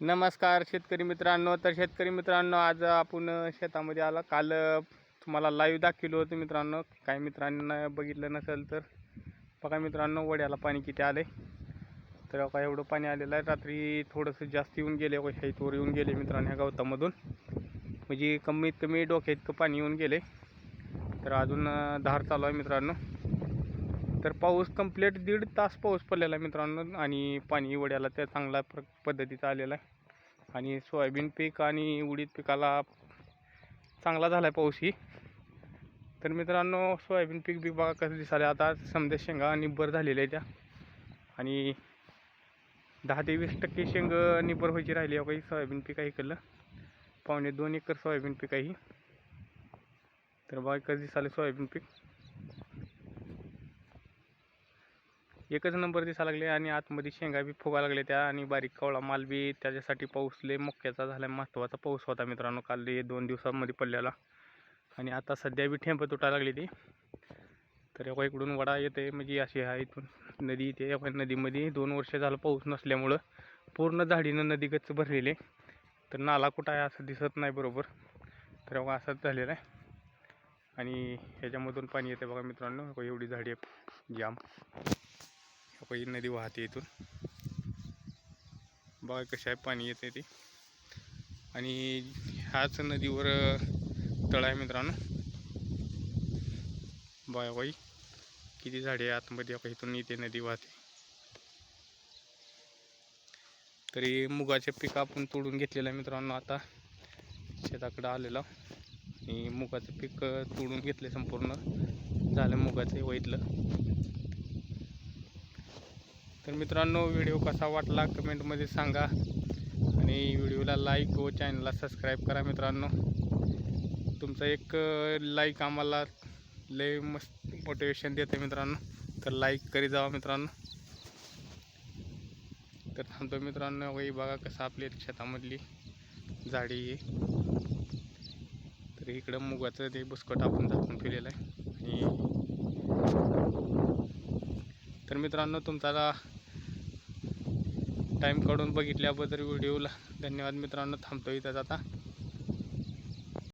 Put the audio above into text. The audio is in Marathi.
नमस्कार शेतकरी मित्रांनो. तर शेतकरी मित्रांनो आज आपण शेतामध्ये आला. काल तुम्हाला लाईव्ह दाखवलं होतं मित्रांनो. काही मित्रांना बघितलं नसेल तर. बघा मित्रांनो वड्याला पाणी किती आले तर बघा एवढं पाणी आलेलं आहे. रात्री थोडंसं जास्त येऊन गेले. वर येऊन गेले मित्रांनो ह्या गवतामधून. म्हणजे कमीत कमी डोक्या इतकं पाणी येऊन गेले तर अजून धार चालू आहे मित्रांनो. तर पाऊस कंप्लीट दीड तास पाऊस पडलेला आहे मित्रांनो. आणि पाणी वड्याला त्या चांगल्या प्र पद्धतीचा आलेला आहे. आणि सोयाबीन पीक आणि उडीद पिकाला चांगला झाला आहे पाऊस ही. तर मित्रांनो सोयाबीन पीक बी बघा कसं दिसाले आता समजा शेंगा निब्बर झालेल्या आहे त्या. आणि दहा ते वीस टक्के शेंग निब्बर व्हायची राहिली आहे. काही सोयाबीन पीक आहे इकडलं. पावणे दोन एकर सोयाबीन पीक आहे ही. तर बघा कसं दिसाले सोयाबीन पीक. एकच नंबर दिसायला लागले आणि आतमध्ये शेंगा बी फुगा लागले त्या आणि बारीक कवळा माल बी त्याच्यासाठी पाऊस लय मक्याचा झाला महत्त्वाचा पाऊस होता मित्रांनो काल हे दोन दिवसांमध्ये पडलेला. आणि आता सध्या बी ठेंप तुटायला लागली ती. तर एका इकडून वडा येते म्हणजे अशी आहे इथून नदी येते. एका नदीमध्ये दोन वर्ष झालं पाऊस नसल्यामुळं पूर्ण झाडीनं नदी गच्च भरलेली आहे. तर नाला कुठं आहे असं दिसत नाही बरोबर. तर एवढा असंच झालेलं आहे. आणि ह्याच्यामधून पाणी येते बघा मित्रांनो एवढी झाडी आहे. जाम. ही नदी वाहते इथून. बघा कशा आहे पाणी येते ते. आणि ह्याच नदीवर तळ आहे मित्रांनो. बघा बाई किती झाडे आहे आतमध्ये. बघा इथून येते नदी वाहते. तरी मुगाचे पीक आपण तोडून घेतलेलं आहे मित्रांनो आता. शेताकडं आलेलं. आणि मुगाचं पीक तोडून घेतलं संपूर्ण. झालं मुगाचं वैतलं तर मित्रांनो व्हिडिओ कसा वाटला कमेंटमध्ये सांगा. आणि व्हिडिओला लाईक व चॅनलला सबस्क्राईब करा मित्रांनो. तुमचं एक लाईक आम्हाला लय मस्त मोटिवेशन देते मित्रांनो. तर लाईक करी जावा मित्रांनो. तर थांबतो मित्रांनो वही बघा कसं आपली शेतामधली झाडी आहे. तर इकडं मुगाचं ते बुसकट आपण झाकून ठेवलेलं आहे. आणि तर मित्रांनो तुमचा टाईम काढून बघितल्याबद्दल व्हिडिओला धन्यवाद मित्रांनो. थांबतो इथंच आता.